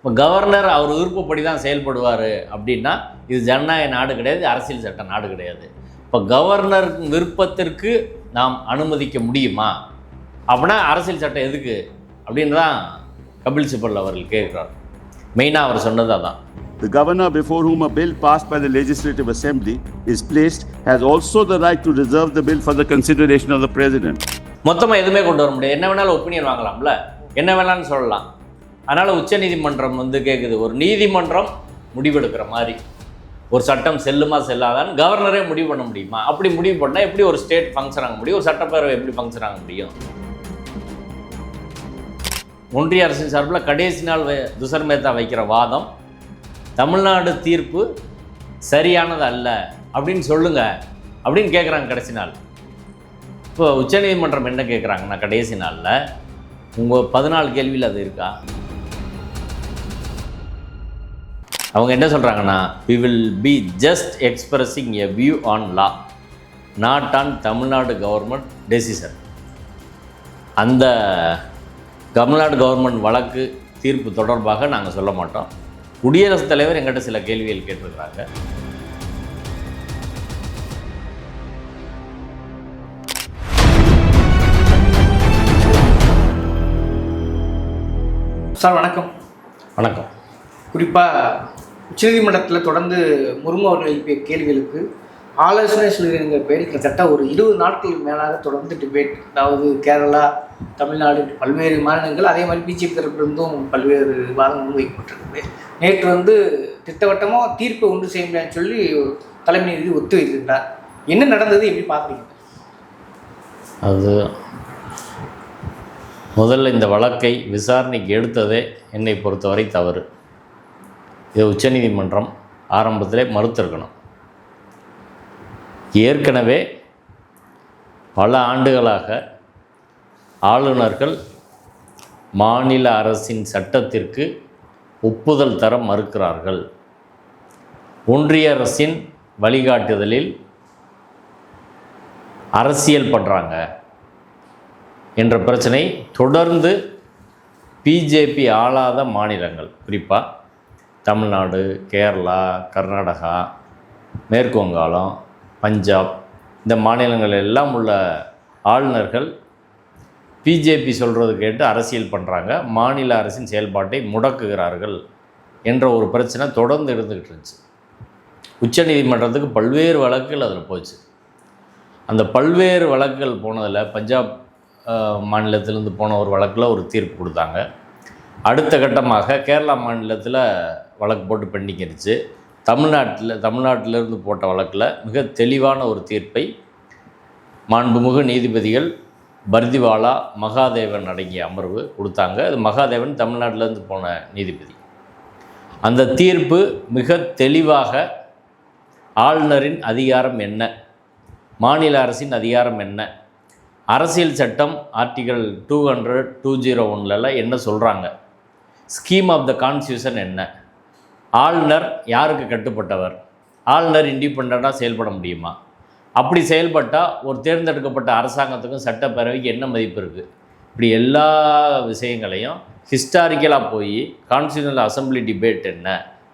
இப்போ கவர்னர் அவர் விருப்பப்படி தான் செயல்படுவார் அப்படின்னா இது ஜனநாயக நாடு கிடையாது அரசியல் சட்ட நாடு கிடையாது. இப்போ கவர்னர் விருப்பத்திற்கு நாம் அனுமதிக்க முடியுமா? அப்படின்னா அரசியல் சட்டம் எதுக்கு? அப்படின்னு தான் கபில் சிபல் அவர்கள் கேட்குறார். மெயினாக அவர் சொன்னது அதான். The governor before whom a bill passed by the Legislative Assembly is placed has also the right to reserve the bill for the consideration of the President. மொத்தமாக எதுவுமே கொண்டு வர முடியாது. என்ன வேணாலும் ஒப்பீனியன் வாங்கலாம்ல. என்ன வேணாலும் சொல்லலாம். அதனால் உச்சநீதிமன்றம் வந்து கேட்குது ஒரு நீதிமன்றம் முடிவெடுக்கிற மாதிரி. ஒரு சட்டம் செல்லுமா செல்லாதான்னு கவர்னரே முடிவு பண்ண முடியுமா? அப்படி முடிவு பண்ணால் எப்படி ஒரு ஸ்டேட் ஃபங்க்ஷன் ஆக முடியும்? ஒரு சட்டப்பேரவை எப்படி ஃபங்க்ஷன் ஆக முடியும்? ஒன்றிய அரசின் சார்பில் கடைசி நாள் வை- துஷர் மேத்தா வைக்கிற வாதம் தமிழ்நாடு தீர்ப்பு சரியானது அல்ல அப்படின்னு சொல்லுங்க அப்படின்னு கேட்குறாங்க கடைசி நாள். இப்போ உச்சநீதிமன்றம் என்ன கேட்குறாங்கன்னா கடைசி நாளில் உங்கள் பதினாலு கேள்வியில் அது இருக்கா? அவங்க என்ன சொல்கிறாங்கன்னா we will be just expressing a view on law not on Tamil Nadu government decision அந்த தமிழ்நாடு கவர்மெண்ட் வழக்கு தீர்ப்பு தொடர்பாக நாங்கள் சொல்ல மாட்டோம். குடியரசுத் தலைவர் எங்கிட்ட சில கேள்விகள் கேட்டிருக்கிறாங்க. சார் வணக்கம். வணக்கம். குறிப்பாக உச்சநீதிமன்றத்தில் தொடர்ந்து முருங்கு அவர்கள் எழுப்பிய கேள்விகளுக்கு ஆலோசனை சொல்கிறேங்கிற பெயர் கிட்டத்தட்ட ஒரு இருபது நாட்களுக்கு மேலாக தொடர்ந்து டிபேட் அதாவது கேரளா தமிழ்நாடு பல்வேறு மாநிலங்கள் அதே மாதிரி பிஜேபி தரப்பிலிருந்தும் பல்வேறு வாதங்கள் வைக்கப்பட்டிருக்கு நேற்று வந்து திட்டவட்டமாக தீர்ப்பை ஒன்று செய்ய முடியாதுன்னு சொல்லி தலைமை நீதி ஒத்து வைத்திருந்தார். என்ன நடந்தது எப்படி பார்க்குறீங்க? அது முதல்ல இந்த வழக்கை விசாரணைக்கு எடுத்ததே என்னை பொறுத்தவரை தவறு. இதை உச்சநீதிமன்றம் ஆரம்பத்திலே மறுத்திருக்கணும். ஏற்கனவே பல ஆண்டுகளாக ஆளுநர்கள் மாநில அரசின் சட்டத்திற்கு ஒப்புதல் தர மறுக்கிறார்கள். ஒன்றிய அரசின் வழிகாட்டுதலில் அரசியல் பண்ணுறாங்க என்ற பிரச்சனை தொடர்ந்து பிஜேபி ஆளாத மாநிலங்கள். குறிப்பாக தமிழ்நாடு கேரளா கர்நாடகா மேற்கு வங்காளம் பஞ்சாப் இந்த மாநிலங்கள் எல்லாம் உள்ள ஆளுநர்கள் பிஜேபி சொல்கிறது கேட்டு அரசியல் பண்ணுறாங்க மாநில அரசின் செயல்பாட்டை முடக்குகிறார்கள் என்ற ஒரு பிரச்சனை தொடர்ந்து இருந்துக்கிட்டு இருந்துச்சு. உச்சநீதிமன்றத்துக்கு பல்வேறு வழக்குகள் அதில் போச்சு. அந்த பல்வேறு வழக்குகள் போனதில் பஞ்சாப் மாநிலத்திலேருந்து போன ஒரு வழக்கில் ஒரு தீர்ப்பு கொடுத்தாங்க. அடுத்த கட்டமாக கேரளா மாநிலத்தில் வழக்கு போட்டு பெண்டிங்கிருச்சு தமிழ்நாட்டில் தமிழ்நாட்டிலிருந்து போட்ட வழக்கில் மிக தெளிவான ஒரு தீர்ப்பை மாண்புமிகு நீதிபதிகள் பர்திவாலா மகாதேவன் அடங்கிய அமர்வு கொடுத்தாங்க. அது மகாதேவன் தமிழ்நாட்டிலேருந்து போன நீதிபதி. அந்த தீர்ப்பு மிக தெளிவாக ஆளுநரின் அதிகாரம் என்ன? மாநில அரசின் அதிகாரம் என்ன? அரசியல் சட்டம் article two hundred two zero ஒன்லலாம் என்ன சொல்கிறாங்க ஸ்கீம் ஆஃப் த கான்ஸ்டியூஷன் என்ன? ஆளுநர் யாருக்கு கட்டுப்பட்டவர்? ஆளுநர் இண்டிபெண்ட்டாக செயல்பட முடியுமா? அப்படி செயல்பட்டால் ஒரு தேர்ந்தெடுக்கப்பட்ட அரசாங்கத்துக்கும் சட்டப்பேரவைக்கு என்ன மதிப்பு இருக்குது இப்படி எல்லா விஷயங்களையும் ஹிஸ்டாரிக்கலாக போய் கான்ஸ்டியூஷனல் அசம்பிளி டிபேட் என்ன?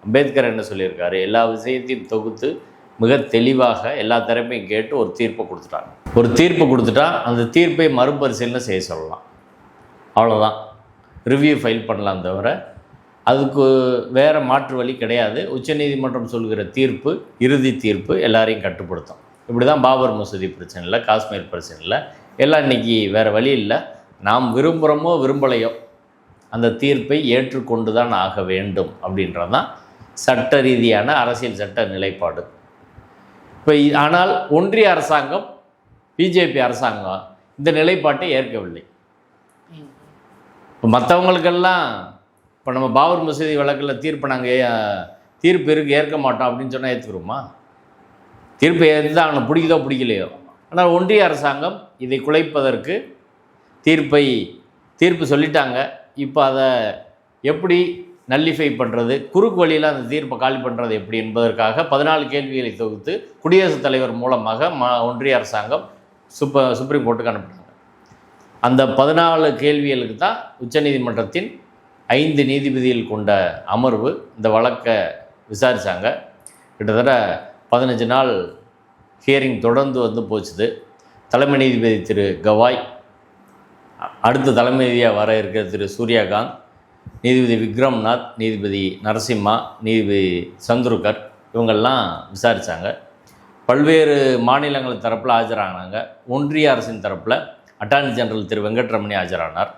அம்பேத்கர் என்ன சொல்லியிருக்காரு? எல்லா விஷயத்தையும் தொகுத்து மிக தெளிவாக எல்லா தரப்பையும் கேட்டு ஒரு தீர்ப்பை கொடுத்துட்டாங்க ஒரு தீர்ப்பு கொடுத்துட்டா அந்த தீர்ப்பை மறுபரிசீலனை செய்ய சொல்லலாம். அவ்வளோதான் ரிவ்யூ ஃபைல் பண்ணலாம் தவிர அதுக்கு வேறு மாற்று வழி கிடையாது. உச்சநீதிமன்றம் சொல்கிற தீர்ப்பு இறுதி தீர்ப்பு எல்லாரையும் கட்டுப்படுத்தும். இப்படி தான் பாபர் மசூதி பிரச்சனை இல்லை காஷ்மீர் பிரச்சனை இல்லை எல்லாம் இன்றைக்கி வேறு வழி இல்லை. நாம் விரும்புகிறோமோ விரும்பலையோ அந்த தீர்ப்பை ஏற்றுக்கொண்டு தான் ஆக வேண்டும் அப்படின்றது தான் சட்ட ரீதியான அரசியல் சட்ட நிலைப்பாடு. இப்போ ஆனால் ஒன்றிய அரசாங்கம் பிஜேபி அரசாங்கம் இந்த நிலைப்பாட்டை ஏற்கவில்லை. இப்போ மற்றவங்களுக்கெல்லாம் இப்போ நம்ம பாபர் மசூதி வழக்கில் தீர்ப்பு நாங்கள் தீர்ப்பு இருக்கு ஏற்க மாட்டோம் அப்படின்னு சொன்னால் ஏற்றுக்கிறோமா தீர்ப்பு எந்த அவனை பிடிக்குதோ பிடிக்கலையோ? ஆனால் ஒன்றிய அரசாங்கம் இதை குலைப்பதற்கு தீர்ப்பை தீர்ப்பு சொல்லிட்டாங்க. இப்போ அதை எப்படி நல்லிஃபை பண்ணுறது குறுக்கு வழியில் அந்த தீர்ப்பை காலி பண்ணுறது எப்படி என்பதற்காக பதினாலு கேள்விகளை தொகுத்து குடியரசுத் தலைவர் மூலமாக ம ஒன்றிய அரசாங்கம் சுப்ப சுப்ரீம் கோர்ட்டுக்கு அனுப்பினாங்க. அந்த பதினாலு கேள்விகளுக்கு தான் உச்சநீதிமன்றத்தின் ஐந்து நீதிபதிகள் கொண்ட அமர்வு இந்த வழக்கை விசாரித்தாங்க கிட்டத்தட்ட பதினஞ்சு நாள் ஹியரிங் தொடர்ந்து வந்து போச்சுது. தலைமை நீதிபதி திரு கவாய் அடுத்த தலைமை நீதியாக வர இருக்கிற திரு சூர்யாகாந்த் நீதிபதி விக்ரம்நாத் நீதிபதி நரசிம்மா நீதிபதி சந்துருகர் இவங்கெல்லாம் விசாரித்தாங்க பல்வேறு மாநிலங்கள் தரப்பில் ஆஜரானாங்க. ஒன்றிய அரசின் தரப்பில் அட்டார்னி ஜெனரல் திரு வெங்கட்ரமணி ஆஜரானார்.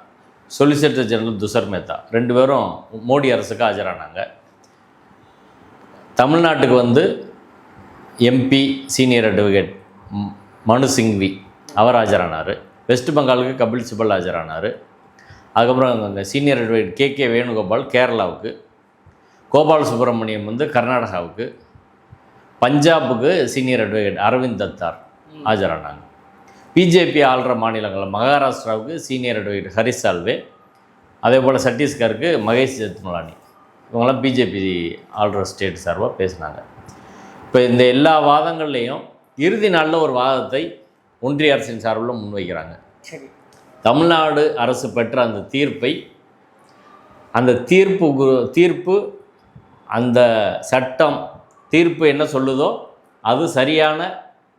Solicitor general Tushar Mehta. ரெண்டு பேரும் மோடி அரசுக்கு ஆஜரானாங்க. தமிழ்நாட்டுக்கு வந்து எம்பி சீனியர் அட்வொகேட் மனு சிங்வி அவர் ஆஜரானார். வெஸ்ட் பெங்காலுக்கு கபில் சிபல் ஆஜரானார். அதுக்கப்புறம் அங்கே senior advocate K K Venugopal கேரளாவுக்கு. கோபால் சுப்பிரமணியம் வந்து கர்நாடகாவுக்கு. பஞ்சாபுக்கு சீனியர் அட்வொகேட் அரவிந்த் தத்தார் ஆஜரானாங்க. பிஜேபி ஆள்ற மாநிலங்கள் மகாராஷ்டிராவுக்கு சீனியர் அட்வொகேட் ஹரிஷ் சால்வே அதே போல் சத்தீஸ்கருக்கு மகேஷ் ஜெத்மலானி இவங்கெல்லாம் பிஜேபி ஆள்ற ஸ்டேட் சார்பாக பேசினாங்க. இப்போ இந்த எல்லா வாதங்கள்லேயும் இறுதி நாளில் ஒரு வாதத்தை ஒன்றிய அரசின் சார்பில் முன்வைக்கிறாங்க. தமிழ்நாடு அரசு பெற்ற அந்த தீர்ப்பை அந்த தீர்ப்பு தீர்ப்பு அந்த சட்டம் தீர்ப்பு என்ன சொல்லுதோ அது சரியான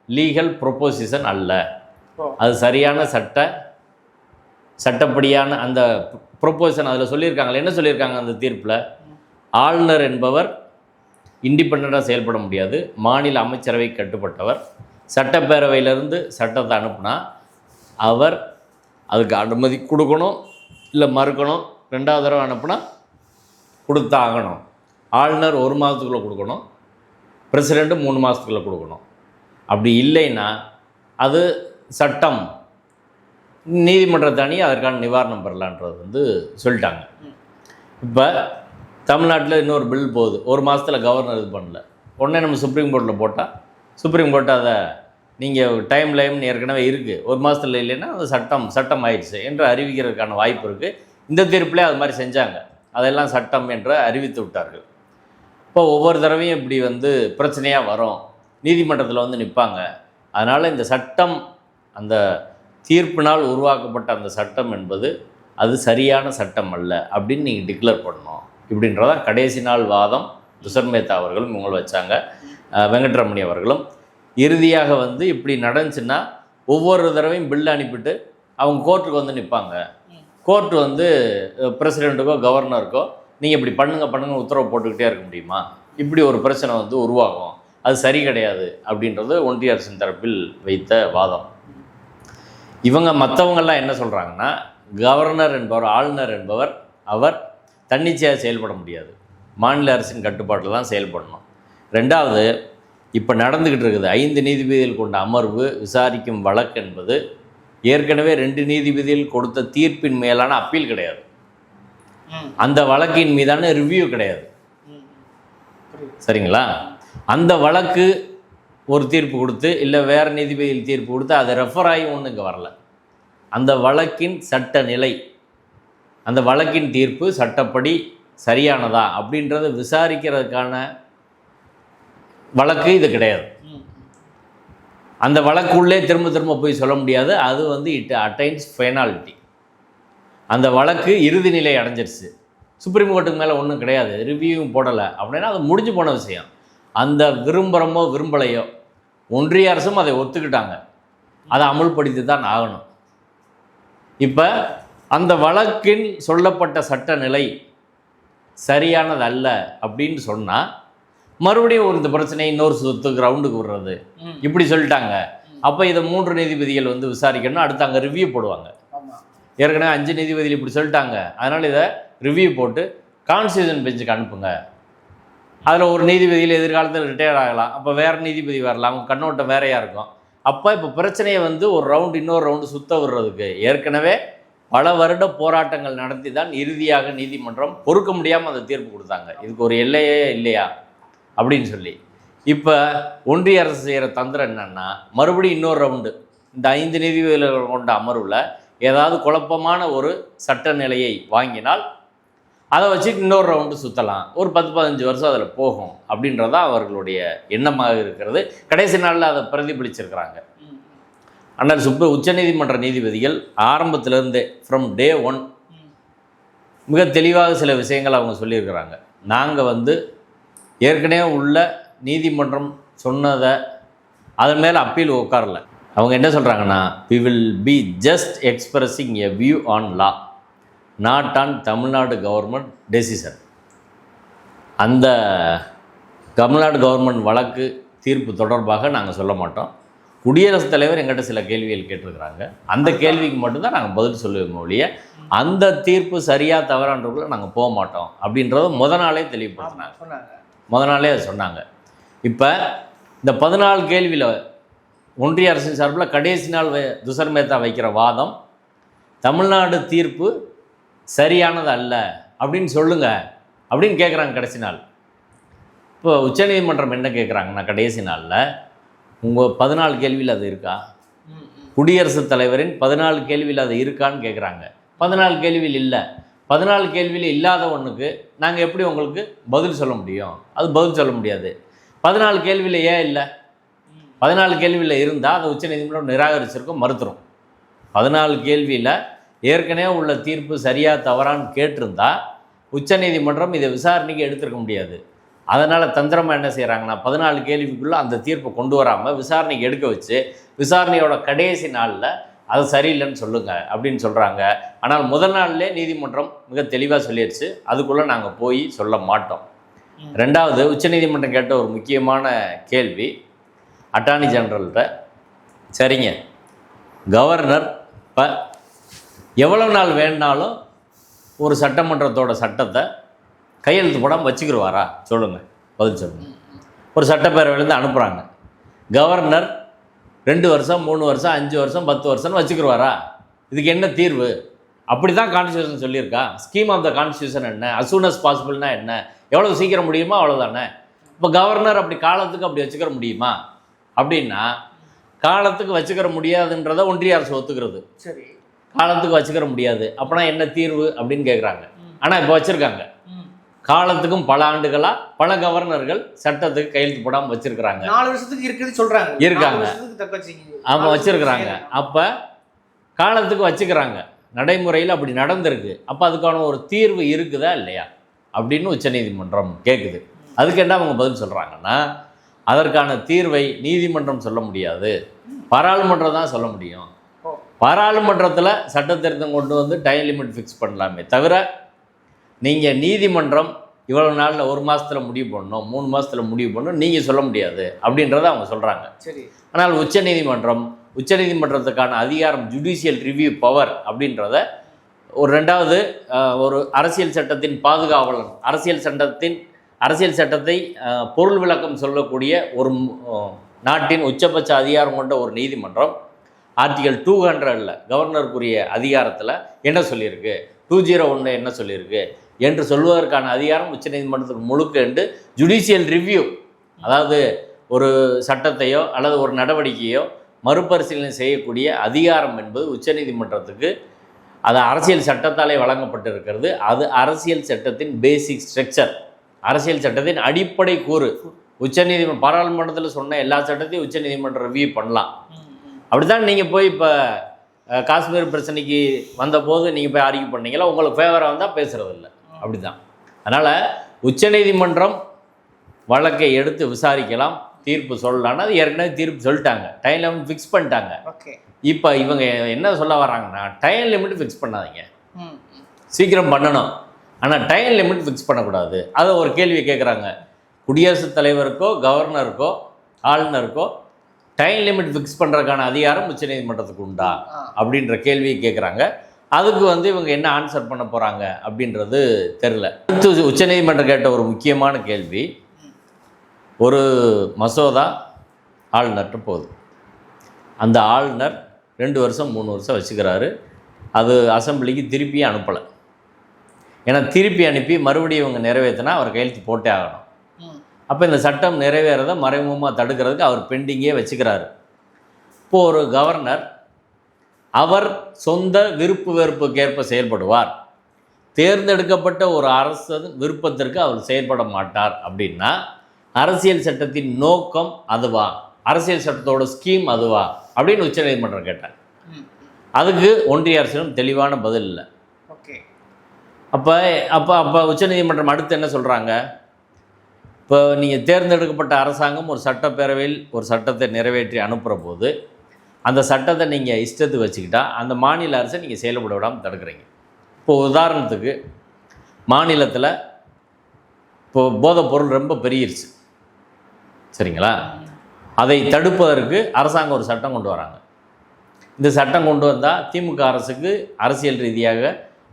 லீகல் ப்ரொப்போசிஷன் அல்ல. அது சரியான சட்ட சட்டப்படியான அந்த ப்ரொப்போசன் அதில் சொல்லியிருக்காங்களே என்ன சொல்லியிருக்காங்க அந்த தீர்ப்பில்? ஆளுநர் என்பவர் இண்டிபெண்ட்டாக செயல்பட முடியாது. மாநில அமைச்சரவை கட்டுப்பட்டவர். சட்டப்பேரவையிலிருந்து சட்டத்தை அனுப்புனா அவர் அதுக்கு அனுமதி கொடுக்கணும் இல்லை மறுக்கணும் ரெண்டாவது தடவை அனுப்புனா கொடுத்தா ஆகணும் ஆளுநர் ஒரு மாதத்துக்குள்ளே கொடுக்கணும் பிரசிடெண்ட்டு மூணு மாதத்துக்குள்ளே கொடுக்கணும். அப்படி இல்லைன்னா அது சட்டம். நீதிமன்றத்தை அணி அதற்கான நிவாரணம் பெறலான்றது வந்து சொல்லிட்டாங்க. இப்போ தமிழ்நாட்டில் இன்னொரு பில் போகுது. ஒரு மாதத்தில் கவர்னர் இது பண்ணல. உடனே நம்ம சுப்ரீம் கோர்ட்டில் போட்டால் சுப்ரீம் கோர்ட் அதை நீங்கள் டைம் லைம்னு ஏற்கனவே இருக்குது ஒரு மாதத்தில் இல்லைன்னா அது சட்டம் சட்டம் ஆயிடுச்சு என்று அறிவிக்கிறதுக்கான வாய்ப்பு இருக்குது இந்த தீர்ப்பிலே அது மாதிரி செஞ்சாங்க. அதெல்லாம் சட்டம் என்று அறிவித்து விட்டார்கள். இப்போ ஒவ்வொரு தடவையும் இப்படி வந்து பிரச்சனையாக வரும். நீதிமன்றத்தில் வந்து நிற்பாங்க அதனால் இந்த சட்டம் அந்த தீர்ப்பினால் உருவாக்கப்பட்ட அந்த சட்டம் என்பது அது சரியான சட்டம் அல்ல அப்படின்னு நீங்கள் டிக்ளேர் பண்ணணும். இப்படின்றதான் கடைசி நாள் வாதம் துஷர் மேத்தா அவர்களும் இவங்களும் வச்சாங்க. வெங்கட்ரமணி அவர்களும். இறுதியாக வந்து இப்படி நடந்துச்சுன்னா ஒவ்வொரு தடவையும் பில் அனுப்பிட்டு அவங்க கோர்ட்டுக்கு வந்து நிற்பாங்க கோர்ட்டு வந்து பிரசிடெண்ட்டுக்கோ கவர்னருக்கோ நீங்கள் இப்படி பண்ணுங்க பண்ணுங்க உத்தரவு போட்டுக்கிட்டே இருக்க முடியுமா? இப்படி ஒரு பிரச்சனை வந்து உருவாகும். அது சரி கிடையாது அப்படின்றது ஒன்றிய அரசின் தரப்பில் வைத்த வாதம். இவங்க மற்றவங்கெல்லாம் என்ன சொல்கிறாங்கன்னா கவர்னர் என்பவர் ஆளுநர் என்பவர் அவர் தன்னிச்சையாக செயல்பட முடியாது. மாநில அரசின் கட்டுப்பாட்டில் தான் செயல்படணும். ரெண்டாவது இப்போ நடந்துக்கிட்டு இருக்குது ஐந்து நீதிபதிகள் கொண்ட அமர்வு விசாரிக்கும் வழக்கு என்பது ஏற்கனவே ரெண்டு நீதிபதிகள் கொடுத்த தீர்ப்பின் மேலான அப்பீல் கிடையாது. அந்த வழக்கின் மீதான ரிவ்யூ கிடையாது. சரிங்களா? அந்த வழக்கு ஒரு தீர்ப்பு கொடுத்து இல்லை வேறு நீதிபதியில் தீர்ப்பு கொடுத்து அதை ரெஃபர் ஆகி ஒன்றும் இங்கே வரல. அந்த வழக்கின் சட்ட நிலை அந்த வழக்கின் தீர்ப்பு சட்டப்படி சரியானதா அப்படின்றத விசாரிக்கிறதுக்கான வழக்கு இது கிடையாது. அந்த வழக்குள்ளே திரும்ப திரும்ப போய் சொல்ல முடியாது. அது வந்து இட் அட்டைன்ஸ் ஃபைனாலிட்டி அந்த வழக்கு இறுதி நிலை அடைஞ்சிருச்சு. சுப்ரீம் கோர்ட்டுக்கு மேலே ஒன்றும் கிடையாது. ரிவ்யூவும் போடலை. அப்படின்னா அது முடிஞ்சு போன விஷயம். அந்த விரும்புகிறமோ விரும்பலையோ ஒன்றிய அரசும் அதை ஒத்துக்கிட்டாங்க. அதை அமுல்படுத்தி தான் ஆகணும். இப்போ அந்த வழக்கில் சொல்லப்பட்ட சட்ட நிலை சரியானது அல்ல அப்படின்னு சொன்னால் மறுபடியும் ஒரு இந்த பிரச்சனையை இன்னொரு சுத்து கிரவுண்டுக்கு விடுறது. இப்படி சொல்லிட்டாங்க. அப்போ இதை மூன்று நீதிபதிகள் வந்து விசாரிக்கணும் அடுத்து அங்கே ரிவ்யூ போடுவாங்க. ஏற்கனவே அஞ்சு நீதிபதிகள் இப்படி சொல்லிட்டாங்க. அதனால் இதை ரிவ்யூ போட்டு கான்ஸ்டியூஷன் பெஞ்சுக்கு அனுப்புங்க. அதில் ஒரு நீதிபதியில் எதிர்காலத்தில் ரிட்டையர்ட் ஆகலாம். அப்போ வேறு நீதிபதி வரலாம். அவங்க கண்ணோட்டம் வேறையாக இருக்கும். அப்போ இப்போ பிரச்சனையை வந்து ஒரு ரவுண்டு இன்னொரு ரவுண்டு சுத்த விடுறதுக்கு ஏற்கனவே பல வருட போராட்டங்கள் நடத்தி தான் இறுதியாக நீதிமன்றம் பொறுக்க முடியாமல் அந்த தீர்ப்பு கொடுத்தாங்க. இதுக்கு ஒரு எல்லையே இல்லையா? அப்படின்னு சொல்லி. இப்போ ஒன்றிய அரசு செய்கிற தந்திரம் என்னன்னா மறுபடியும் இன்னொரு ரவுண்டு இந்த ஐந்து நீதிபதிகள் கொண்ட அமர்வில் ஏதாவது குழப்பமான ஒரு சட்ட நிலையை வாங்கினால் அதை வச்சு இன்னொரு ரவுண்டு சுற்றலாம் ஒரு பத்து பதினஞ்சு வருஷம் அதில் போகும் அப்படின்றதா அவர்களுடைய எண்ணமாக இருக்கிறது. கடைசி நாளில் அதை பிரதிபலிச்சிருக்கிறாங்க. ம் சுப்பு சுப்ர உச்சநீதிமன்ற நீதிபதிகள் ஆரம்பத்திலிருந்தே ஃப்ரம் டே ஒன் மிக தெளிவாக சில விஷயங்கள் அவங்க சொல்லியிருக்கிறாங்க. நாங்கள் வந்து ஏற்கனவே உள்ள நீதிமன்றம் சொன்னதை அதன் மேலே அப்பீல் உட்காரல அவங்க என்ன சொல்கிறாங்கன்னா we will be just expressing a view on law not on Tamil Nadu government decision அந்த தமிழ்நாடு கவர்மெண்ட் வழக்கு தீர்ப்பு தொடர்பாக நாங்கள் சொல்ல மாட்டோம். குடியரசுத் தலைவர் எங்கிட்ட சில கேள்விகள் கேட்டிருக்கிறாங்க. அந்த கேள்விக்கு மட்டும்தான் நாங்கள் பதில் சொல்லுவோம் ஒழிய அந்த தீர்ப்பு சரியாக தவறான்றதுக்குள்ள நாங்கள் போக மாட்டோம் அப்படின்றத முத நாளே தெளிவுபடுத்தினாங்க. சொன்னாங்க. முத நாளே அதை சொன்னாங்க. இப்போ இந்த பதினாலு கேள்வியில் ஒன்றிய அரசின் சார்பில் கடைசி நாள் துஷர் மேத்தா வைக்கிற வாதம் தமிழ்நாடு தீர்ப்பு சரியானது அல்ல அப்படின்னு சொல்லுங்க. அப்படின்னு கேட்குறாங்க கடைசி நாள். இப்போ உச்சநீதிமன்றம் என்ன கேட்குறாங்கன்னா கடைசி நாளில் உங்கள் பதினாலு கேள்வியில் அது இருக்கா. குடியரசுத் தலைவரின் பதினாலு கேள்வியில் அது இருக்கான்னு கேட்குறாங்க பதினாலு கேள்வியில் இல்லை. பதினாலு கேள்வியில் இல்லாத ஒன்றுக்கு நாங்கள் எப்படி உங்களுக்கு பதில் சொல்ல முடியும்? அது பதில் சொல்ல முடியாது. பதினாலு கேள்வியில் ஏன் இல்லை? பதினாலு கேள்வியில் இருந்தால் அதை உச்சநீதிமன்றம் நிராகரிச்சிருக்கும் மறுத்துரும். பதினாலு கேள்வியில் ஏற்கனவே உள்ள தீர்ப்பு சரியா தவறான்னு கேட்டிருந்தா உச்சநீதிமன்றம் இதை விசாரணைக்கு எடுத்திருக்க முடியாது. அதனால் தந்திரமாக என்ன செய்கிறாங்கன்னா பதினாலு கேள்விக்குள்ளே அந்த தீர்ப்பை கொண்டு வராமல் விசாரணைக்கு எடுக்க வச்சு விசாரணையோட கடைசி நாளில் அது சரியில்லைன்னு சொல்லுங்க அப்படின்னு சொல்கிறாங்க ஆனால் முதல் நாள்லே நீதிமன்றம் மிக தெளிவாக சொல்லிடுச்சு அதுக்குள்ளே நாங்கள் போய் சொல்ல மாட்டோம். ரெண்டாவது உச்சநீதிமன்றம் கேட்ட ஒரு முக்கியமான கேள்வி அட்டார்னி ஜெனரல்கிட்ட சரிங்க. கவர்னர் இப்போ எவ்வளவு நாள் வேணாலும் ஒரு சட்டமன்றத்தோட சட்டத்தை கையெழுத்து போடாமல் வச்சுக்கிருவாரா? சொல்லுங்கள் பதில் சொல்லுங்கள் ஒரு சட்டப்பேரவையிலேருந்து அனுப்புகிறாங்க கவர்னர் ரெண்டு வருஷம் மூணு வருஷம் அஞ்சு வருஷம் பத்து வருஷம்னு வச்சுக்கிருவாரா? இதுக்கு என்ன தீர்வு? அப்படி தான் கான்ஸ்டியூஷன் சொல்லியிருக்கா? ஸ்கீம் ஆஃப் த கான்ஸ்டியூஷன் என்ன? அஸ் சூன் அஸ் பாசிபிள்னா என்ன? எவ்வளோ சீக்கிரம் முடியுமோ அவ்வளோதானே இப்போ கவர்னர் அப்படி காலத்துக்கு அப்படி வச்சுக்கிற முடியுமா? அப்படின்னா காலத்துக்கு வச்சுக்கிற முடியாதுன்றதை ஒன்றிய அரசு ஒத்துக்கிறது. சரி. காலத்துக்கு வச்சுக்கிற முடியாது. அப்போனா என்ன தீர்வு அப்படின்னு கேட்குறாங்க ஆனால் இப்போ வச்சுருக்காங்க. காலத்துக்கும் பல ஆண்டுகளாக பல கவர்னர்கள் சட்டத்துக்கு கையெழுத்து போடாமல் வச்சுருக்கிறாங்க. நாலு வருஷத்துக்கு இருக்குது சொல்றாங்க. இருக்காங்க. நாலு வச்சுருக்குறாங்க. அப்போ காலத்துக்கு வச்சுக்கிறாங்க. நடைமுறையில் அப்படி நடந்திருக்கு. அப்போ அதுக்கான ஒரு தீர்வு இருக்குதா இல்லையா? அப்படின்னு உச்சநீதிமன்றம் கேட்குது அதுக்கு என்ன அவங்க பதில் சொல்கிறாங்கன்னா அதற்கான தீர்வை நீதிமன்றம் சொல்ல முடியாது. பாராளுமன்றம் தான் சொல்ல முடியும். பாராளுமன்றத்தில் சட்ட திருத்தம் கொண்டு வந்து டைம் லிமிட் ஃபிக்ஸ் பண்ணலாமே தவிர நீங்கள் நீதிமன்றம் இவ்வளவு நாளில் ஒரு மாதத்தில் முடிவு பண்ணணும் மூணு மாதத்தில் முடிவு பண்ணணும் நீங்கள் சொல்ல முடியாது அப்படின்றத அவங்க சொல்கிறாங்க சரி. ஆனால் உச்சநீதிமன்றம் உச்சநீதிமன்றத்துக்கான அதிகாரம் ஜுடிஷியல் ரிவ்யூ பவர் அப்படின்றத ஒரு ரெண்டாவது ஒரு அரசியல் சட்டத்தின் பாதுகாவலன் அரசியல் சட்டத்தின் அரசியல் சட்டத்தை பொருள் விளக்கம் சொல்லக்கூடிய ஒரு நாட்டின் உச்சபட்ச அதிகாரம் கொண்ட ஒரு நீதிமன்றம் ஆர்டிகல் டூ ஹண்ட்ரடில் கவர்னருக்குரிய அதிகாரத்தில் என்ன சொல்லியிருக்கு? டூ ஜீரோ ஒன்று என்ன சொல்லியிருக்கு? என்று சொல்வதற்கான அதிகாரம் உச்சநீதிமன்றத்துக்கு முழுக்க என்று ஜுடிஷியல் ரிவ்யூ அதாவது ஒரு சட்டத்தையோ அல்லது ஒரு நடவடிக்கையோ மறுபரிசீலனை செய்யக்கூடிய அதிகாரம் என்பது உச்சநீதிமன்றத்துக்கு அது அரசியல் சட்டத்தாலே வழங்கப்பட்டிருக்கிறது. அது அரசியல் சட்டத்தின் பேசிக் ஸ்ட்ரக்சர் அரசியல் சட்டத்தின் அடிப்படை கூறு. உச்சநீதிமன்ற பாராளுமன்றத்தில் சொன்ன எல்லா சட்டத்தையும் உச்சநீதிமன்றம் ரிவ்யூ பண்ணலாம். ம். அப்படிதான் நீங்கள் போய் இப்போ காஷ்மீர் பிரச்சனைக்கு வந்தபோது நீங்கள் போய் ஆர்கியூ பண்ணீங்களா? உங்களுக்கு ஃபேவராக வந்தால் பேசுறது இல்லை. அப்படிதான் அதனால் உச்சநீதிமன்றம் வழக்கை எடுத்து விசாரிக்கலாம். தீர்ப்பு சொல்லலாம்னா அது ஏற்கனவே தீர்ப்பு சொல்லிட்டாங்க. டைம் லிமிட் ஃபிக்ஸ் பண்ணிட்டாங்க. இப்போ இவங்க என்ன சொல்ல வராங்கன்னா டைம் லிமிட் ஃபிக்ஸ் பண்ணாதீங்க. சீக்கிரம் பண்ணணும். ஆனால் டைம் லிமிட் ஃபிக்ஸ் பண்ணக்கூடாது. அதை ஒரு கேள்வி கேட்குறாங்க குடியரசுத் தலைவருக்கோ கவர்னருக்கோ ஆளுநருக்கோ டைம் லிமிட் ஃபிக்ஸ் பண்ணுறதுக்கான அதிகாரம் உச்சநீதிமன்றத்துக்கு உண்டா? ஆ. அப்படின்ற கேள்வியை கேட்குறாங்க அதுக்கு வந்து இவங்க என்ன ஆன்சர் பண்ண போகிறாங்க அப்படின்றது தெரில அடுத்து உச்சநீதிமன்றம் கேட்ட ஒரு முக்கியமான கேள்வி ஒரு மசோதா ஆளுநர்கிட்ட போகுது. அந்த ஆளுநர் ரெண்டு வருஷம் மூணு வருஷம் வச்சுக்கிறாரு. அது அசெம்பிளிக்கு திருப்பி அனுப்பலை. ஏன்னா திருப்பி அனுப்பி மறுபடியும் இவங்க நிறைவேற்றினா அவர் கையெழுத்து போட்டே ஆகணும். அப்போ இந்த சட்டம் நிறைவேறதை மறைமுகமாக தடுக்கிறதுக்கு அவர் பெண்டிங்கே வச்சுக்கிறாரு. இப்போ ஒரு கவர்னர் அவர் சொந்த விருப்பு வெறுப்புக்கேற்ப செயல்படுவார். தேர்ந்தெடுக்கப்பட்ட ஒரு அரசு விருப்பத்திற்கு அவர் செயல்பட மாட்டார் அப்படின்னா அரசியல் சட்டத்தின் நோக்கம் அதுவா? அரசியல் சட்டத்தோட ஸ்கீம் அதுவா? அப்படின்னு உச்சநீதிமன்றம் கேட்டார். அதுக்கு ஒன்றிய அரசிடம் தெளிவான பதில் இல்லை. ஓகே. அப்போ அப்போ அப்போ உச்சநீதிமன்றம் அடுத்து என்ன சொல்கிறாங்க இப்போ நீங்கள் தேர்ந்தெடுக்கப்பட்ட அரசாங்கம் ஒரு சட்டப்பேரவையில் ஒரு சட்டத்தை நிறைவேற்றி அனுப்புகிற போது அந்த சட்டத்தை நீங்கள் இஷ்டத்துக்கு வச்சுக்கிட்டால் அந்த மாநில அரசை நீங்கள் செயல்பட விடாமல் தடுக்கிறீங்க. இப்போ உதாரணத்துக்கு மாநிலத்தில் இப்போ போதைப் பொருள் ரொம்ப பெருகிருச்சு. சரிங்களா? அதை தடுப்பதற்கு அரசாங்கம் ஒரு சட்டம் கொண்டு வராங்க. இந்த சட்டம் கொண்டு வந்தால் திமுக அரசுக்கு அரசியல் ரீதியாக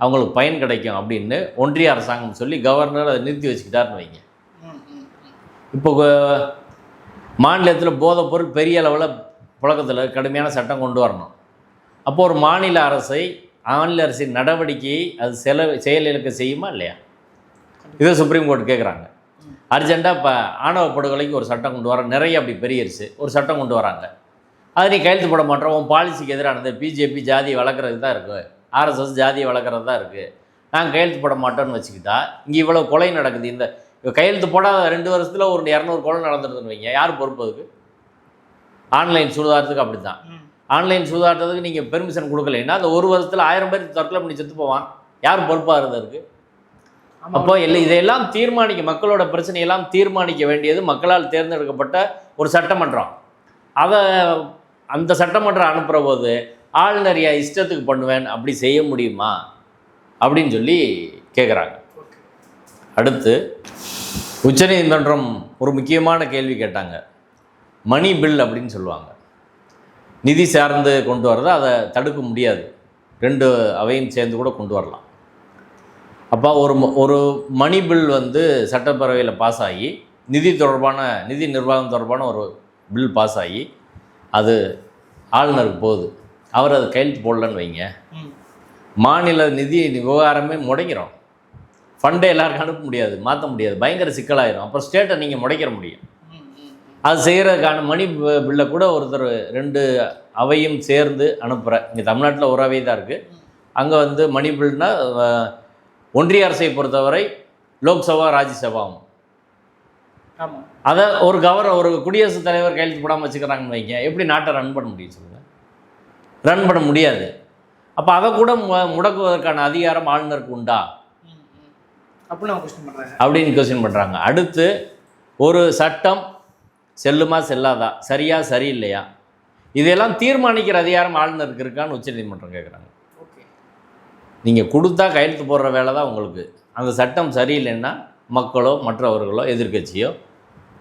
அவங்களுக்கு பயன் கிடைக்கும் அப்படின்னு ஒன்றிய அரசாங்கம் சொல்லி கவர்னர் அதை நிறுத்தி வச்சுக்கிட்டாருன்னு வைங்க. இப்போ மாநிலத்தில் போதைப் பொருள் பெரிய அளவில் புழக்கத்தில் கடுமையான சட்டம் கொண்டு வரணும். அப்போது ஒரு மாநில அரசை மாநில அரசின் நடவடிக்கையை அது செலவு செயலிழக்க செய்யுமா இல்லையா? இதை சுப்ரீம் கோர்ட் கேட்குறாங்க அர்ஜென்ட்டாக இப்போ ஆணவ படுகொலைக்கு ஒரு சட்டம் கொண்டு வர நிறைய அப்படி பெருகிருச்சு ஒரு சட்டம் கொண்டு வராங்க. அது நீ கையெழுத்து போட மாட்டோம் உன் பாலிசிக்கு எதிரானது பிஜேபி ஜாதியை வளர்க்குறது தான் இருக்குது ஆர்எஸ்எஸ் ஜாதியை வளர்க்குறது தான் இருக்குது நாங்கள் கையெழுத்து போட மாட்டோம்னு வச்சுக்கிட்டா இங்கே இவ்வளோ கொலை நடக்குது. இந்த கையெழுத்து போடாத ரெண்டு வருஷத்தில் ஒரு இரநூறு கொலை நடந்துருதுன்னு வைங்க. யார் பொறுப்பு அதுக்கு? ஆன்லைன் சூதாட்டத்துக்கு அப்படி தான். ஆன்லைன் சூதாட்டத்துக்கு நீங்கள் பெர்மிஷன் கொடுக்கலைன்னா அந்த ஒரு வருஷத்தில் ஆயிரம் பேர் தற்கொலை பண்ணி செத்து போவான். யார் பொறுப்பாக இருந்ததுக்கு அப்போ இல்லை இதையெல்லாம் தீர்மானிக்க மக்களோட பிரச்சனையெல்லாம் தீர்மானிக்க வேண்டியது மக்களால் தேர்ந்தெடுக்கப்பட்ட ஒரு சட்டமன்றம். அதை அந்த சட்டமன்றம் அனுப்புகிற போது ஆளுநர் என் இஷ்டத்துக்கு பண்ணுவேன் அப்படி செய்ய முடியுமா? அப்படின்னு சொல்லி கேட்குறாங்க. அடுத்து உச்சநீதிமன்றம் ஒரு முக்கியமான கேள்வி கேட்டாங்க. மணி பில் அப்படின்னு சொல்லுவாங்க. நிதி சார்ந்து கொண்டு வரதை? அதை தடுக்க முடியாது. ரெண்டு அவையும் சேர்ந்து கூட கொண்டு வரலாம். அப்போ ஒரு ம- ஒரு மணி பில் வந்து சட்டப்பேரவையில் பாஸ் ஆகி நிதி தொடர்பான நிதி நிர்வாகம் தொடர்பான ஒரு பில் பாஸ் ஆகி அது ஆளுநருக்கு போகுது. அவர் அது கையெழுத்து போடலன்னு வைங்க. மாநில நிதி விவகாரமே முடங்கிரும். ஃபண்டை எல்லாருக்கும் அனுப்ப முடியாது மாற்ற முடியாது. பயங்கர சிக்கலாயிரும். அப்புறம் ஸ்டேட்டை நீங்கள் முடைக்கிற முடியும். அது செய்கிறதுக்கான மணி பில்லை கூட ஒருத்தர் ரெண்டு அவையும் சேர்ந்து அனுப்புகிற இங்கே தமிழ்நாட்டில் ஒரு அவை தான் இருக்குது அங்கே வந்து மணி பில்னா ஒன்றிய அரசை பொறுத்தவரை லோக்சபா ராஜ்யசபாவும் அதை ஒரு கவர் ஒரு குடியரசுத் தலைவர் கையெழுத்து போடாமல் வச்சுக்கிறாங்கன்னு வைங்க. எப்படி நாட்டை ரன் பண்ண முடியும் சொல்லுங்கள் ரன் பண்ண முடியாது. அப்போ அதை கூட முடக்குவதற்கான அதிகாரம் ஆளுநருக்கு உண்டா. அப்படின்னு கொஸ்டின் பண்றாங்க. அப்படின்னு கொஸ்டின் பண்ணுறாங்க அடுத்து ஒரு சட்டம் செல்லுமா செல்லாதா? சரியா சரியில்லையா? இதெல்லாம் தீர்மானிக்கிற அதிகாரம் ஆளுநருக்கு இருக்கான்னு உச்சநீதிமன்றம் கேட்குறாங்க ஓகே. நீங்கள் கொடுத்தா கையெழுத்து போடுற வேலை தான் உங்களுக்கு. அந்த சட்டம் சரியில்லைன்னா மக்களோ மற்றவர்களோ எதிர்க்கட்சியோ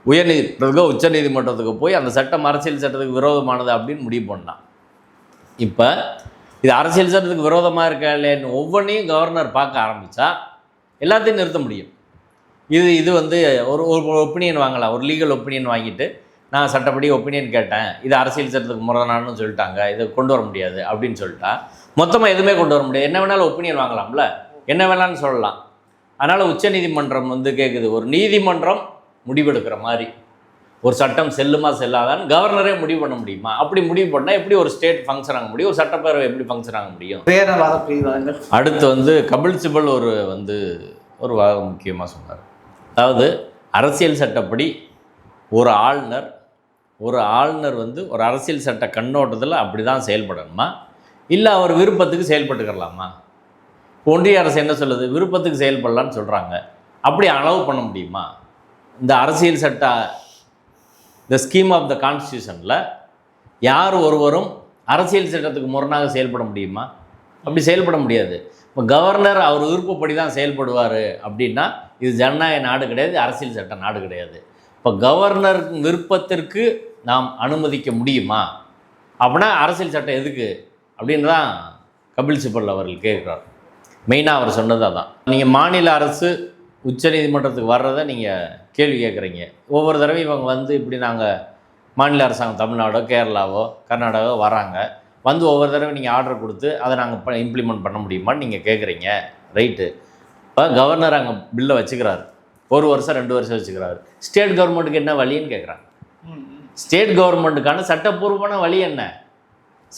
உயர்நீதிமன்றத்துக்கோ உச்சநீதிமன்றத்துக்கு போய் அந்த சட்டம் அரசியல் சட்டத்துக்கு விரோதமானது அப்படின்னு முடிவு பண்ணலாம் இப்போ இது அரசியல் சட்டத்துக்கு விரோதமாக இருக்கா இல்லைன்னு ஒவ்வொன்றையும் கவர்னர் பார்க்க ஆரம்பித்தா எல்லாத்தையும் நிறுத்த முடியும். இது இது வந்து ஒரு ஒரு ஒப்பீனியன் வாங்கலாம். ஒரு லீகல் ஒப்பீனியன் வாங்கிட்டு நான் சட்டப்படி ஒப்பீனியன் கேட்டேன். இது அரசியல் சட்டத்துக்கு முரணான்னு சொல்லிட்டாங்க. இதை கொண்டு வர முடியாது அப்படின்னு சொல்லிட்டா. மொத்தமாக எதுவுமே கொண்டு வர முடியாது. என்ன வேணாலும் ஒப்பீனியன் வாங்கலாம்ல? என்ன வேணாலும் சொல்லலாம். அதனால் உச்சநீதிமன்றம் வந்து கேட்குது ஒரு நீதிமன்றம் முடிவெடுக்கிற மாதிரி. ஒரு சட்டம் செல்லுமா செல்லாதான்னு கவர்னரே முடிவு பண்ண முடியுமா? அப்படி முடிவு பண்ணால் எப்படி ஒரு ஸ்டேட் ஃபங்க்ஷன் ஆக முடியும்? ஒரு சட்டப்பேரவை எப்படி ஃபங்க்ஷன் ஆக முடியும்? அடுத்து வந்து கபில் சிபல் ஒரு வந்து ஒரு வாதம் முக்கியமாக சொன்னார். அதாவது அரசியல் சட்டப்படி ஒரு ஆளுநர் ஒரு ஆளுநர் வந்து ஒரு அரசியல் சட்ட கண்ணோட்டத்தில் அப்படி தான் செயல்படணுமா? இல்லை அவர் விருப்பத்துக்கு செயல்பட்டுக்கிறலாமா ஒன்றிய அரசு என்ன சொல்லுது? விருப்பத்துக்கு செயல்படலான்னு சொல்கிறாங்க அப்படி அளவு பண்ண முடியுமா? இந்த அரசியல் சட்ட த ஸ்கீம் ஆஃப் த கான்ஸ்டியூஷனில் யார் ஒருவரும் அரசியல் சட்டத்துக்கு முரணாக செயல்பட முடியுமா? அப்படி செயல்பட முடியாது. இப்போ கவர்னர் அவர் விருப்பப்படி தான் செயல்படுவார் அப்படின்னா இது ஜனநாயக நாடு கிடையாது அரசியல் சட்ட நாடு கிடையாது. இப்போ கவர்னர் விருப்பத்திற்கு நாம் அனுமதிக்க முடியுமா? அப்படின்னா அரசியல் சட்டம் எதுக்கு? அப்படின்னு தான் கபில் சிபல் அவர்கள் கேட்குறார். மெயினாக அவர் சொன்னது அதான். நீங்கள் மாநில அரசு உச்சநீதிமன்றத்துக்கு வர்றதை நீங்கள் கேள்வி கேட்குறீங்க. ஒவ்வொரு தடவையும் இவங்க வந்து இப்படி நாங்கள் மாநில அரசாங்கம் தமிழ்நாடோ கேரளாவோ கர்நாடகாவோ வராங்க. வந்து ஒவ்வொரு தடவை நீங்கள் ஆர்டர் கொடுத்து அதை நாங்கள் இம்ப்ளிமெண்ட் பண்ண முடியுமான்னு நீங்கள் கேட்குறீங்க. ரைட்டு இப்போ கவர்னர் அங்கே பில்லை வச்சுக்கிறாரு. ஒரு வருஷம் ரெண்டு வருஷம் வச்சுக்கிறாரு. ஸ்டேட் கவர்மெண்ட்டுக்கு என்ன வழின்னு கேட்குறாங்க. ஸ்டேட் கவர்மெண்ட்டுக்கான சட்டப்பூர்வமான வழி என்ன?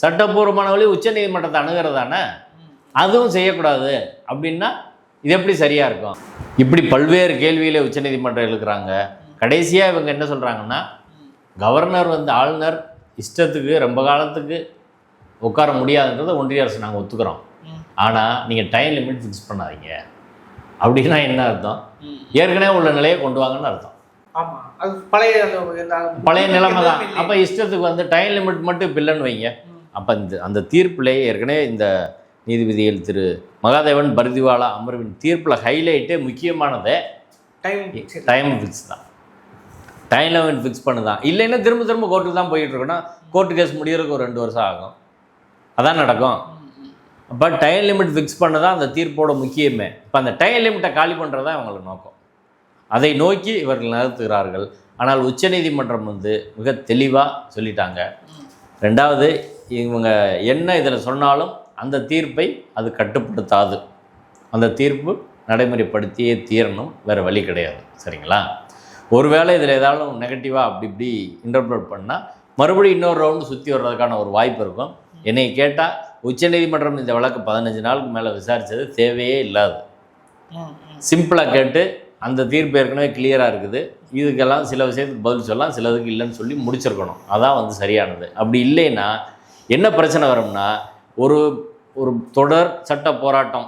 சட்டப்பூர்வமான வழி உச்சநீதிமன்றத்தை அணுகிறதானே அதுவும் செய்யக்கூடாது. அப்படின்னா இது எப்படி சரியாக இருக்கும் இப்படி பல்வேறு கேள்விகளை உச்சநீதிமன்றம் எழுக்கிறாங்க கடைசியாக இவங்க என்ன சொல்கிறாங்கன்னா கவர்னர் வந்து ஆளுநர் இஷ்டத்துக்கு ரொம்ப காலத்துக்கு உட்கார முடியாதுன்றதை ஒன்றிய அரசு நாங்கள் ஒத்துக்கிறோம். ஆனால் நீங்கள் டைம் லிமிட் ஃபிக்ஸ் பண்ணாதீங்க அப்படின்னா என்ன அர்த்தம். ஏற்கனவே உள்ள நிலையை கொண்டு வாங்கன்னு அர்த்தம் பழைய பழைய நிலைமை தான். அப்போ இஷ்டத்துக்கு வந்து டைம் லிமிட் மட்டும் இப்போ இல்லைன்னு வைங்க அப்போ இந்த அந்த தீர்ப்பிலே ஏற்கனவே இந்த நீதிபதிகள் திரு மகாதேவன் பரிதிவாலா அமர்வின் தீர்ப்பில் ஹைலைட்டே முக்கியமானதே டைம். டைம் ஃபிக்ஸ் தான். டைம் லிமிட் ஃபிக்ஸ் பண்ணு தான் இல்லைன்னா திரும்ப திரும்ப கோர்ட்டுக்கு தான் போயிட்டு இருக்கோன்னா கோர்ட்டு கேஸ் முடியறதுக்கு ஒரு ரெண்டு வருஷம் ஆகும். அதான் நடக்கும். அப்போ டைம் லிமிட் ஃபிக்ஸ் பண்ண தான் அந்த தீர்ப்போட முக்கியமே. இப்போ அந்த டைம் லிமிட்டை காலி பண்ணுறது தான் அவங்களுக்கு நோக்கம். அதை நோக்கி இவர்கள் நகர்த்துகிறார்கள். ஆனால் உச்சநீதிமன்றம் வந்து மிக தெளிவாக சொல்லிட்டாங்க. ரெண்டாவது இவங்க என்ன இதில் சொன்னாலும் அந்த தீர்ப்பை அது கட்டுப்படுத்தாது. அந்த தீர்ப்பு நடைமுறைப்படுத்தியே தீரணும். வேறு வழி கிடையாது. சரிங்களா? ஒருவேளை இதில் ஏதாவது நெகட்டிவாக அப்படி இப்படி இன்டர்பிரட் பண்ணால் மறுபடியும் இன்னொரு ரவுண்டு சுற்றி வர்றதுக்கான ஒரு வாய்ப்பு இருக்கும். என்னை கேட்டால் உச்சநீதிமன்றம் இந்த வழக்கு பதினஞ்சு நாளுக்கு மேலே விசாரித்தது தேவையே இல்லாது. சிம்பிளாக கேட்டு அந்த தீர்ப்பு ஏற்கனவே கிளியராக இருக்குது. இதுக்கெல்லாம் சில விஷயத்துக்கு பதில் சொல்லலாம் சிலதுக்கு இல்லைன்னு சொல்லி முடிச்சிருக்கணும். அதான் வந்து சரியானது. அப்படி இல்லைன்னா என்ன பிரச்சனை வரும்னா ஒரு ஒரு தொடர் சட்ட போராட்டம்.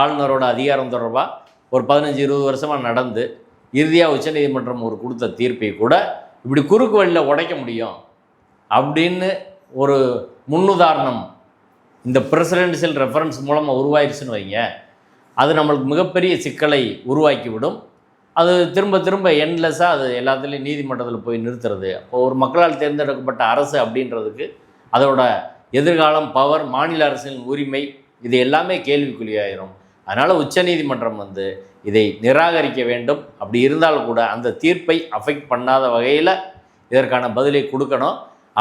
ஆளுநரோட அதிகாரம் தொடர்பாக ஒரு பதினஞ்சு இருபது வருஷமாக நடந்து இறுதியாக உச்சநீதிமன்றம் ஒரு கொடுத்த தீர்ப்பை கூட இப்படி குறுக்கு வழியில் உடைக்க முடியும் அப்படின்னு ஒரு முன்னுதாரணம். இந்த பிரசிடென்ஷியல் ரெஃபரன்ஸ் மூலமாக உருவாயிருச்சுன்னு வைங்க. அது நம்மளுக்கு மிகப்பெரிய சிக்கலை உருவாக்கிவிடும். அது திரும்ப திரும்ப என்லெஸ்ஸாக அது எல்லாத்துலேயும் நீதிமன்றத்தில் போய் நிறுத்துறது. அப்போ ஒரு மக்களால் தேர்ந்தெடுக்கப்பட்ட அரசு அப்படின்றதுக்கு அதோட எதிர்காலம் பவர் மாநில அரசின் உரிமை இது எல்லாமே கேள்விக்குறியாயிரும். அதனால் உச்சநீதிமன்றம் வந்து இதை நிராகரிக்க வேண்டும். அப்படி இருந்தால் கூட அந்த தீர்ப்பை அஃபெக்ட் பண்ணாத வகையில் இதற்கான பதிலை கொடுக்கணும்.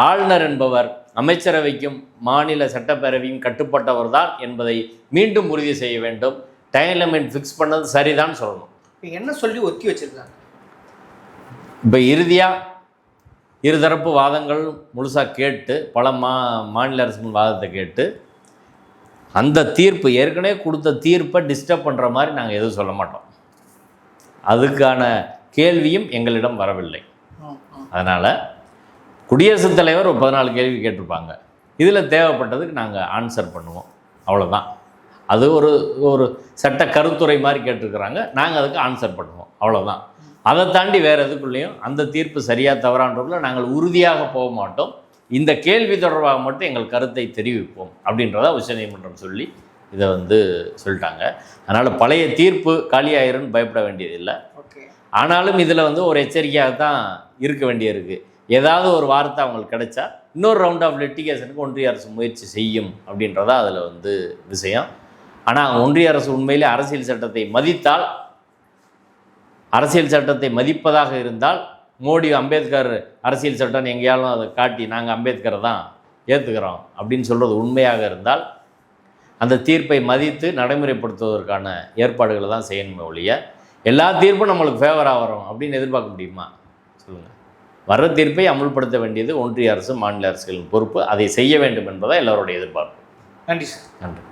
ஆளுநர் என்பவர் அமைச்சரவைக்கும் மாநில சட்டப்பேரவையும் கட்டுப்பட்டவர் தான் என்பதை மீண்டும் உறுதி செய்ய வேண்டும். டைம் லிமிட் ஃபிக்ஸ் பண்ணது சரிதான் சொல்லணும். என்ன சொல்லி ஒத்தி வச்சிருக்காங்க? இப்போ இறுதியாக இருதரப்பு வாதங்கள் முழுசாக கேட்டு பல மா மாநில அரசுகள் வாதத்தை கேட்டு அந்த தீர்ப்பு ஏற்கனவே கொடுத்த தீர்ப்பை டிஸ்டர்ப் பண்ணுற மாதிரி நாங்கள் எதுவும் சொல்ல மாட்டோம். அதுக்கான கேள்வியும் எங்களிடம் வரவில்லை. அதனால் குடியரசுத் தலைவர் ஒரு பதினாலு கேள்வி கேட்டிருப்பாங்க. இதில் தேவைப்பட்டதுக்கு நாங்கள் ஆன்சர் பண்ணுவோம். அவ்வளோதான் அது ஒரு ஒரு சட்ட கருத்துரை மாதிரி கேட்டிருக்கிறாங்க. நாங்கள் அதுக்கு ஆன்சர் பண்ணுவோம். அவ்வளோதான் அதை தாண்டி வேறு எதுக்குள்ளேயும் அந்த தீர்ப்பு சரியாக தவறான்றதுல நாங்கள் உறுதியாக போக மாட்டோம். இந்த கேள்வி தொடர்பாக மட்டும் எங்கள் கருத்தை தெரிவிப்போம் அப்படின்றத உச்சநீதிமன்றம் சொல்லி இதை வந்து சொல்லிட்டாங்க. அதனால் பழைய தீர்ப்பு காலியாயிருன்னு பயப்பட வேண்டியதில்லை. ஆனாலும் இதில் வந்து ஒரு எச்சரிக்கையாக தான் இருக்க வேண்டியிருக்கு. ஏதாவது ஒரு வார்த்தை அவங்களுக்கு கிடைச்சா இன்னொரு ரவுண்ட் ஆஃப் லிட்டிகேஷனுக்கு ஒன்றிய அரசு முயற்சி செய்யும் அப்படின்றதா அதில் வந்து விஷயம். ஆனால் ஒன்றிய அரசு உண்மையிலே அரசியல் சட்டத்தை மதித்தால் அரசியல் சட்டத்தை மதிப்பதாக இருந்தால் மோடி அம்பேத்கர் அரசியல் சட்டம் எங்கேயாலும் அதை காட்டி நாங்கள் அம்பேத்கரை தான் ஏற்றுக்கிறோம் அப்படின்னு சொல்கிறது உண்மையாக இருந்தால் அந்த தீர்ப்பை மதித்து நடைமுறைப்படுத்துவதற்கான ஏற்பாடுகளை தான் செய்யணுமே ஒழிய எல்லா தீர்ப்பும் நம்மளுக்கு ஃபேவராக வரும் அப்படின்னு எதிர்பார்க்க முடியுமா? சொல்லுங்கள் வர்ற தீர்ப்பை அமுல்படுத்த வேண்டியது ஒன்றிய அரசு மாநில அரசுகளின் பொறுப்பு. அதை செய்ய வேண்டும் என்பதை எல்லோருடைய எதிர்பார்ப்பு. நன்றி சார். நன்றி.